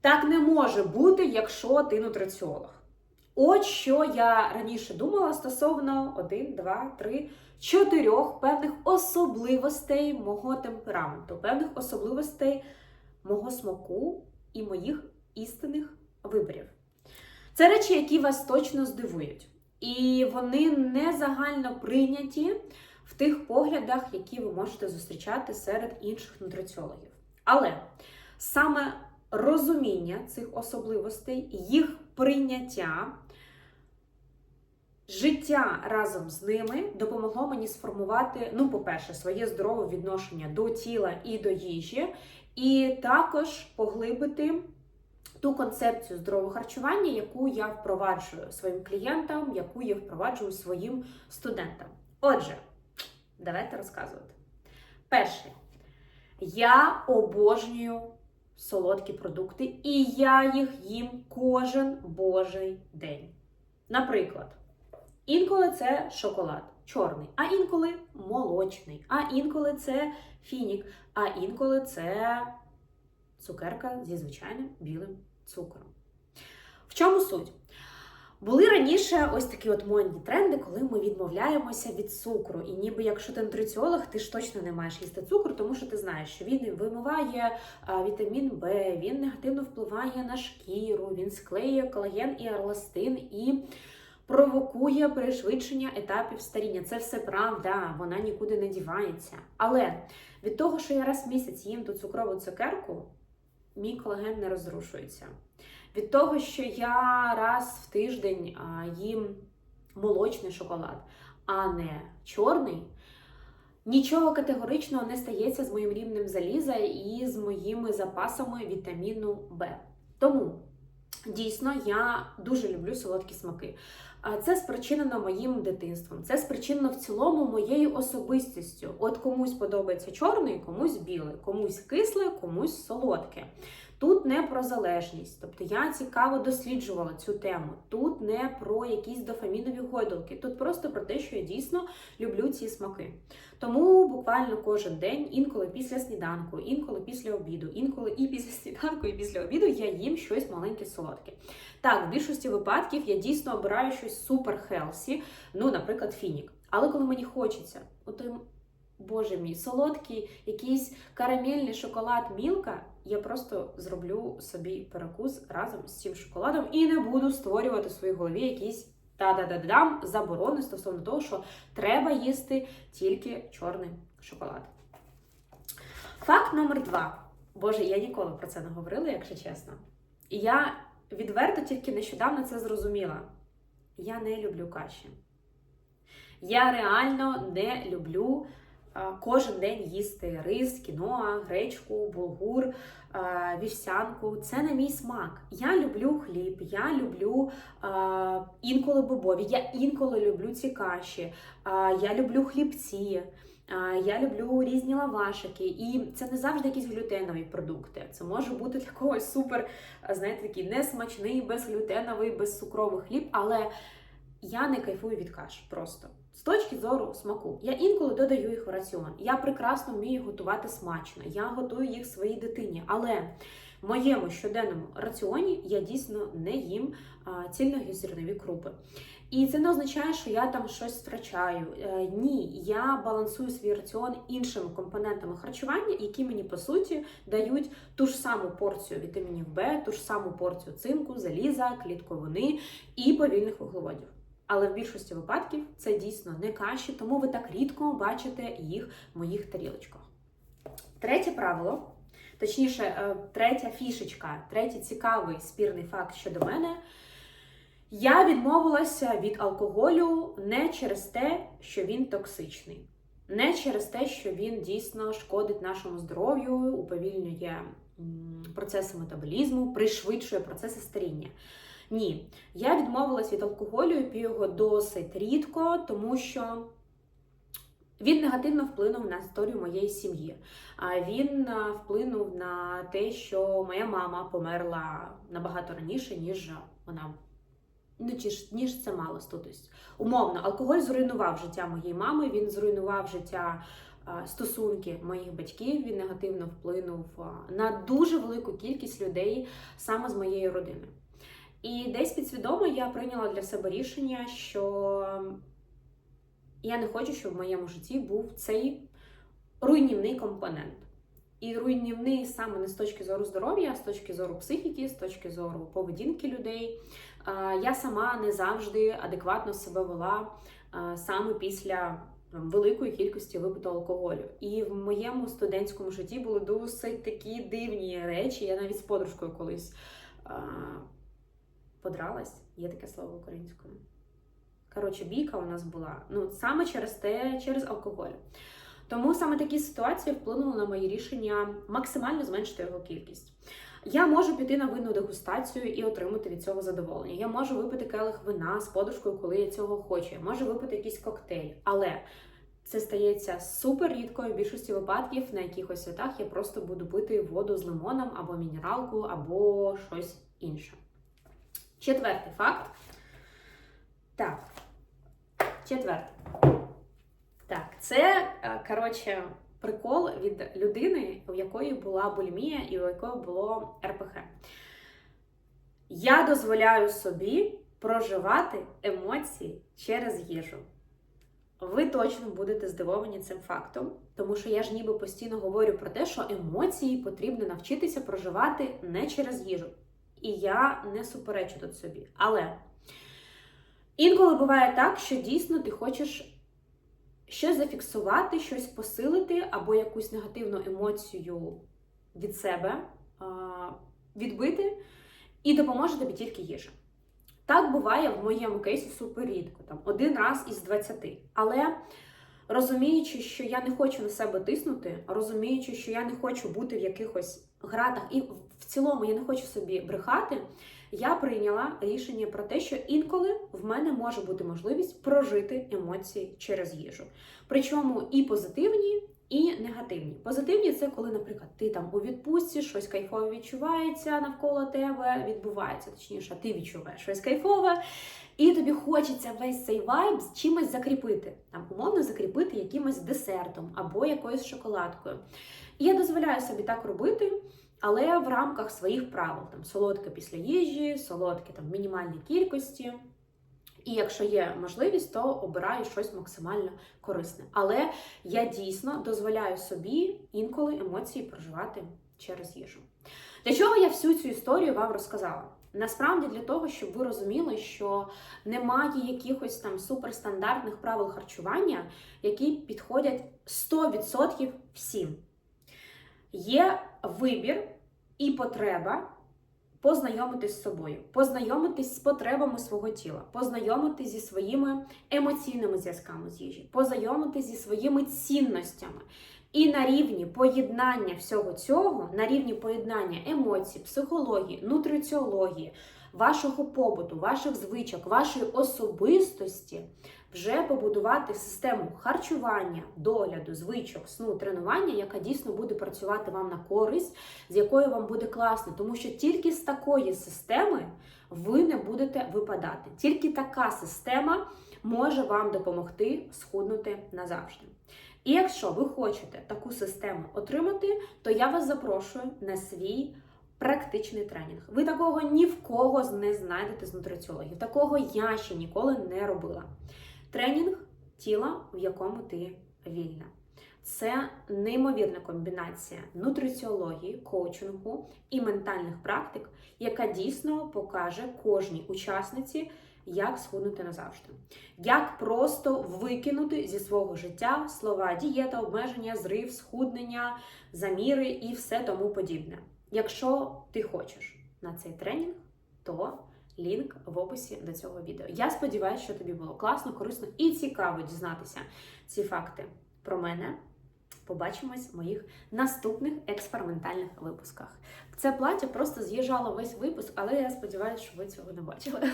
Так не може бути, якщо ти нутриціолог. От що я раніше думала стосовно 1, 2, 3, 4 певних особливостей мого темпераменту, певних особливостей мого смаку і моїх істинних виборів. Це речі, які вас точно здивують. І вони не загально прийняті в тих поглядах, які ви можете зустрічати серед інших нутриціологів. Але саме розуміння цих особливостей, їх прийняття, життя разом з ними допомогло мені сформувати, ну, по-перше, своє здорове відношення до тіла і до їжі, і також поглибити ту концепцію здорового харчування, яку я впроваджую своїм клієнтам, яку я впроваджую своїм студентам. Отже, давайте розказувати. Перше, я обожнюю солодкі продукти, і я їх їм кожен божий день. Наприклад, інколи це шоколад чорний, а інколи молочний, а інколи це фінік, а інколи це цукерка зі звичайним білим цукром. В чому суть? Були раніше ось такі от модні тренди, коли ми відмовляємося від цукру. І ніби якщо ти нутриціолог, ти ж точно не маєш їсти цукру, тому що ти знаєш, що він вимиває вітамін Б, він негативно впливає на шкіру, він склеює колаген і арластин і провокує пришвидшення етапів старіння. Це все правда, вона нікуди не дівається. Але від того, що я раз в місяць їм ту цукрову цукерку, мій колаген не розрушується. Від того, що я раз в тиждень їм молочний шоколад, а не чорний, нічого категоричного не стається з моїм рівнем заліза і з моїми запасами вітаміну Б. Тому дійсно я дуже люблю солодкі смаки. Це спричинено моїм дитинством, це спричинено в цілому моєю особистістю. От комусь подобається чорний, комусь білий, комусь кисле, комусь солодке. Тут не про залежність, тобто я цікаво досліджувала цю тему. Тут не про якісь дофамінові гойдалки, тут просто про те, що я дійсно люблю ці смаки. Тому буквально кожен день, інколи після сніданку, інколи після обіду, інколи і після сніданку, і після обіду я їм щось маленьке солодке. Так, в більшості випадків я дійсно обираю щось супер хелсі, ну, наприклад, фінік. Але коли мені хочеться, от Боже мій, солодкий, якийсь карамельний шоколад мілка, я просто зроблю собі перекус разом з цим шоколадом і не буду створювати в своїй голові якісь та-да-да-дам заборони стосовно того, що треба їсти тільки чорний шоколад. Факт номер два. Боже, я ніколи про це не говорила, якщо чесно. І я відверто тільки нещодавно це зрозуміла. Я не люблю каші. Я реально не люблю кожен день їсти рис, кіноа, гречку, булгур, вівсянку. Це не мій смак. Я люблю хліб, я люблю інколи бобові, я інколи люблю ці каші, я люблю хлібці. Я люблю різні лавашики, і це не завжди якісь глютенові продукти. Це може бути для когось супер, знаєте, такий несмачний, безглютеновий, безцукровий хліб, але я не кайфую від каш просто. З точки зору смаку, я інколи додаю їх в раціон. Я прекрасно вмію готувати смачно, я готую їх своїй дитині. Але в моєму щоденному раціоні я дійсно не їм цільнозернові крупи. І це не означає, що я там щось втрачаю. Е, ні, я балансую свій раціон іншими компонентами харчування, які мені по суті дають ту ж саму порцію вітамінів Б, ту ж саму порцію цинку, заліза, клітковини і повільних вуглеводів. Але в більшості випадків це дійсно не каші, тому ви так рідко бачите їх в моїх тарілочках. Третє правило, точніше, е, третя фішечка, третій цікавий спірний факт щодо мене. Я відмовилася від алкоголю не через те, що він токсичний, не через те, що він дійсно шкодить нашому здоров'ю, уповільнює процеси метаболізму, пришвидшує процеси старіння. Ні, я відмовилась від алкоголю і п'ю його досить рідко, тому що він негативно вплинув на історію моєї сім'ї. Він вплинув на те, що моя мама померла набагато раніше, ніж вона. Ну, ніж це мало статус. Умовно, алкоголь зруйнував життя моєї мами, він зруйнував життя стосунки моїх батьків. Він негативно вплинув на дуже велику кількість людей саме з моєї родини. І десь підсвідомо я прийняла для себе рішення, що я не хочу, щоб в моєму житті був цей руйнівний компонент. І руйнівний саме не з точки зору здоров'я, а з точки зору психіки, з точки зору поведінки людей. Я сама не завжди адекватно себе вела саме після великої кількості випитого алкоголю. І в моєму студентському житті були досить такі дивні речі. Я навіть з подружкою колись подралась, є таке слово українською. Коротше, бійка у нас була ну саме через те, через алкоголь. Тому саме такі ситуації вплинули на мої рішення максимально зменшити його кількість. Я можу піти на винну дегустацію і отримати від цього задоволення. Я можу випити келих вина з подушкою, коли я цього хочу. Я можу випити якийсь коктейль, але це стається супер рідко в більшості випадків на якихось святах я просто буду пити воду з лимоном або мінералку, або щось інше. Четвертий факт. Так. Четвертий. Так, це, е, коротше, прикол від людини, у якої була булімія і у якої було РПХ. Я дозволяю собі проживати емоції через їжу. Ви точно будете здивовані цим фактом, тому що я ж ніби постійно говорю про те, що емоції потрібно навчитися проживати не через їжу. І я не суперечу тут собі. Але інколи буває так, що дійсно ти хочеш щось зафіксувати, щось посилити, або якусь негативну емоцію від себе відбити, і допоможе тобі тільки їжа. Так буває в моєму кейсі супер рідко, там один раз із 20. Але розуміючи, що я не хочу на себе тиснути, розуміючи, що я не хочу бути в якихось гратах, і в цілому я не хочу собі брехати, я прийняла рішення про те, що інколи в мене може бути можливість прожити емоції через їжу. Причому і позитивні. Позитивні це коли, наприклад, ти там у відпустці щось кайфове відчувається навколо тебе, відбувається, точніше, ти відчуваєш щось кайфове, і тобі хочеться весь цей вайб з чимось закріпити. Там, умовно, закріпити якимось десертом або якоюсь шоколадкою. І я дозволяю собі так робити. Але в рамках своїх правил там солодке після їжі, солодке там в мінімальній кількості. І якщо є можливість, то обираю щось максимально корисне. Але я дійсно дозволяю собі інколи емоції проживати через їжу. Для чого я всю цю історію вам розказала? Насправді для того, щоб ви розуміли, що немає якихось там суперстандартних правил харчування, які підходять 100% всім. Є вибір і потреба познайомитись з собою, познайомитись з потребами свого тіла, познайомитись зі своїми емоційними зв'язками з їжі, познайомитись зі своїми цінностями. І на рівні поєднання всього цього, на рівні поєднання емоцій, психології, нутриціології, вашого побуту, ваших звичок, вашої особистості вже побудувати систему харчування, догляду, звичок, сну, тренування, яка дійсно буде працювати вам на користь, з якою вам буде класно. Тому що тільки з такої системи ви не будете випадати. Тільки така система може вам допомогти схуднути назавжди. І якщо ви хочете таку систему отримати, то я вас запрошую на свій практичний тренінг. Ви такого ні в кого не знайдете з нутриціологів. Такого я ще ніколи не робила. Тренінг тіла, в якому ти вільна. Це неймовірна комбінація нутриціології, коучингу і ментальних практик, яка дійсно покаже кожній учасниці, як схуднути назавжди, як просто викинути зі свого життя слова дієта, обмеження, зрив, схуднення, заміри і все тому подібне. Якщо ти хочеш на цей тренінг, то лінк в описі до цього відео. Я сподіваюся, що тобі було класно, корисно і цікаво дізнатися ці факти про мене. Побачимось в моїх наступних експериментальних випусках. Це плаття просто з'їжджало весь випуск, але я сподіваюся, що ви цього не бачили.